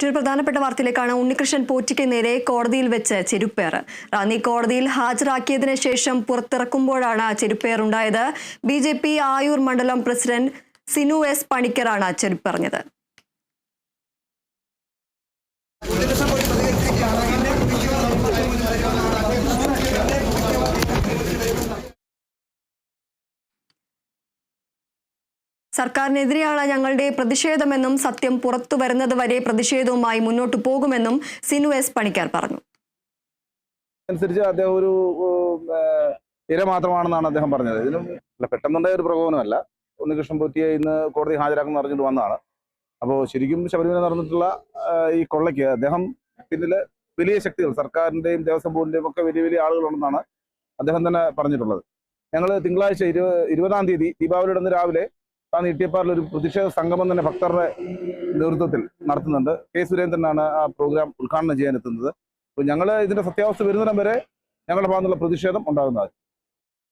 മറ്റൊരു പ്രധാനപ്പെട്ട വാർത്തയിലേക്കാണ് ഉണ്ണികൃഷ്ണൻ പോറ്റിക്ക് നേരെ കോടതിയിൽ വെച്ച് ചെരുപ്പേറ്. റാന്നി കോടതിയിൽ ഹാജരാക്കിയതിനു ശേഷം പുറത്തിറക്കുമ്പോഴാണ് ചെരുപ്പേർ ഉണ്ടായത്. ബി ആയൂർ മണ്ഡലം പ്രസിഡന്റ് സിനു എസ് പണിക്കറാണ് ചെരുപ്പെറിഞ്ഞത്. സർക്കാരിനെതിരെയാണ് ഞങ്ങളുടെ പ്രതിഷേധമെന്നും സത്യം പുറത്തു വരുന്നത് വരെ പ്രതിഷേധവുമായി മുന്നോട്ടു പോകുമെന്നും സിനു എസ് പണിക്കാർ പറഞ്ഞു. അനുസരിച്ച് അദ്ദേഹം ഒരു ഇര മാത്രമാണെന്നാണ് അദ്ദേഹം പറഞ്ഞത്. ഇതിനും പെട്ടെന്നുണ്ടായ ഒരു പ്രകോപനമല്ല. ഉണ്ണികൃഷ്ണൻ പോറ്റിയെ ഇന്ന് കോടതി ഹാജരാക്കുന്ന അറിഞ്ഞിട്ട് വന്നതാണ്. അപ്പോൾ ശരിക്കും ശബരിമല നടന്നിട്ടുള്ള ഈ കൊള്ളയ്ക്ക് അദ്ദേഹം പിന്നിൽ വലിയ ശക്തികൾ സർക്കാരിന്റെയും ദേവസ്വം ബോർഡിന്റെയും ഒക്കെ വലിയ വലിയ ആളുകളുണ്ടെന്നാണ് അദ്ദേഹം തന്നെ പറഞ്ഞിട്ടുള്ളത്. ഞങ്ങൾ തിങ്കളാഴ്ച ഇരുപത് തീയതി ദീപാവലിയുടെ രാവിലെ താൻ ഇട്ടിയപ്പാറിൽ ഒരു പ്രതിഷേധ സംഗമം തന്നെ ഭക്തരുടെ നേതൃത്വത്തിൽ നടത്തുന്നുണ്ട്. കെ സുരേന്ദ്രനാണ് ആ പ്രോഗ്രാം ഉദ്ഘാടനം ചെയ്യാൻ എത്തുന്നത്. അപ്പോൾ ഞങ്ങൾ ഇതിന്റെ സത്യാവസ്ഥ വരുന്നിടം വരെ ഞങ്ങളുടെ ഭാഗത്തുള്ള പ്രതിഷേധം ഉണ്ടാകുന്നതാണ്